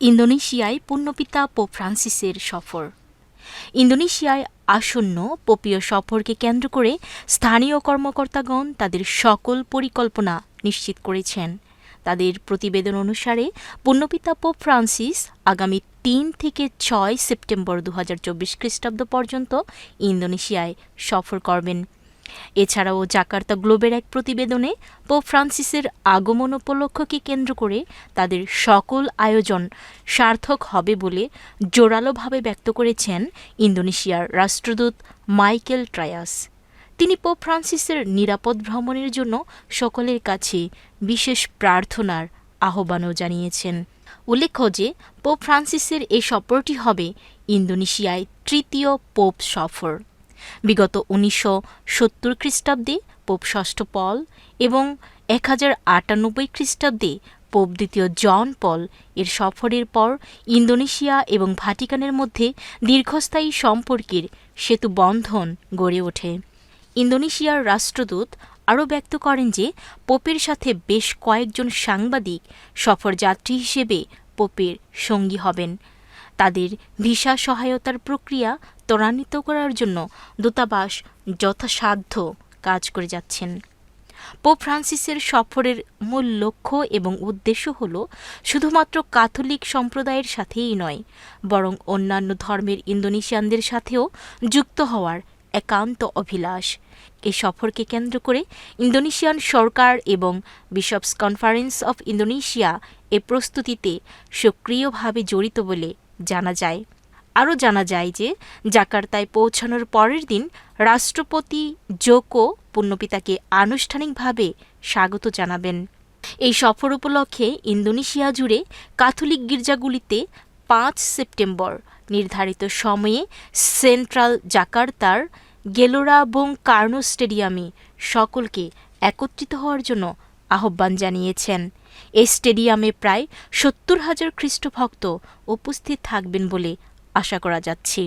ইন্দোনেশিয়ায় পুণ্যপিতা pope ফ্রান্সিসের সফর। ইন্দোনেশিয়ায় আসন্ন পোপীয় সফরকে কেন্দ্র করে স্থানীয় কর্মকর্তাগণ তাদের সকল পরিকল্পনা নিশ্চিত করেছেন। তাদের প্রতিবেদন অনুসারে পুণ্যপিতা পোপ ফ্রান্সিস আগামী তিন থেকে ছয় সেপ্টেম্বর দু হাজার চব্বিশ খ্রিস্টাব্দ পর্যন্ত ইন্দোনেশিয়ায় সফর করবেন এছাড়াও জাকার্তা গ্লোবের এক প্রতিবেদনে পোপ ফ্রান্সিসের আগমন উপলক্ষকে কেন্দ্র করে তাদের সকল আয়োজন সার্থক হবে বলে জোরালোভাবে ব্যক্ত করেছেন ইন্দোনেশিয়ার রাষ্ট্রদূত মাইকেল ট্রায়াস। তিনি পোপ ফ্রান্সিসের নিরাপদ ভ্রমণের জন্য সকলের কাছে বিশেষ প্রার্থনার আহ্বানও জানিয়েছেন। উল্লেখ্য যে, পোপ ফ্রান্সিসের এই সফরটি হবে ইন্দোনেশিয়ায় তৃতীয় পোপ সফর। বিগত উনিশশো সত্তর খ্রিস্টাব্দে পোপ ষষ্ঠ পল এবং এক হাজার আটানব্বই খ্রিস্টাব্দে পোপ দ্বিতীয় জন পল এর সফরের পর ইন্দোনেশিয়া এবং ভাটিকানের মধ্যে দীর্ঘস্থায়ী সম্পর্কের সেতু বন্ধন গড়ে ওঠে। ইন্দোনেশিয়ার রাষ্ট্রদূত আরও ব্যক্ত করেন যে, পোপের সাথে বেশ কয়েকজন সাংবাদিক সফরযাত্রী হিসেবে পোপের সঙ্গী হবেন। তাদের ভিসা সহায়তার প্রক্রিয়া ত্বরান্বিত করার জন্য দূতাবাস যথাসাধ্য কাজ করে যাচ্ছেন। পোপ ফ্রান্সিসের সফরের মূল লক্ষ্য এবং উদ্দেশ্য হল শুধুমাত্র ক্যাথলিক সম্প্রদায়ের সাথেই নয়, বরং অন্যান্য ধর্মের ইন্দোনেশিয়ানদের সাথেও যুক্ত হওয়ার একান্ত অভিলাষ। এই সফরকে কেন্দ্র করে ইন্দোনেশিয়ান সরকার এবং বিশপস কনফারেন্স অফ ইন্দোনেশিয়া এ প্রস্তুতিতে সক্রিয়ভাবে জড়িত বলে জানা যায়। আরও জানা যায় যে, জাকার্তায় পৌঁছানোর পরের দিন রাষ্ট্রপতি জোকো পুণ্যপিতাকে আনুষ্ঠানিকভাবে স্বাগত জানাবেন। এই সফর উপলক্ষে ইন্দোনেশিয়া জুড়ে ক্যাথলিক গির্জাগুলিতে পাঁচ সেপ্টেম্বর নির্ধারিত সময়ে সেন্ট্রাল জাকার্তার গেলোরা বং কার্নো স্টেডিয়ামে সকলকে একত্রিত হওয়ার জন্য আহ্বান জানিয়েছেন। এই স্টেডিয়ামে প্রায় সত্তর হাজার খ্রিস্টভক্ত উপস্থিত থাকবেন বলে আশা করা যাচ্ছে।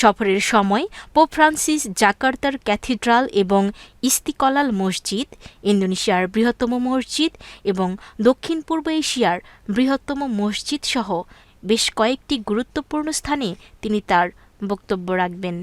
সফরের সময় পোপ ফ্রান্সিস জাকার্তার ক্যাথিড্রাল এবং ইস্তিকলাল মসজিদ, ইন্দোনেশিয়ার বৃহত্তম মসজিদ এবং দক্ষিণ পূর্ব এশিয়ার বৃহত্তম মসজিদ সহ বেশ কয়েকটি গুরুত্বপূর্ণ স্থানে তিনি তার বক্তব্য রাখবেন।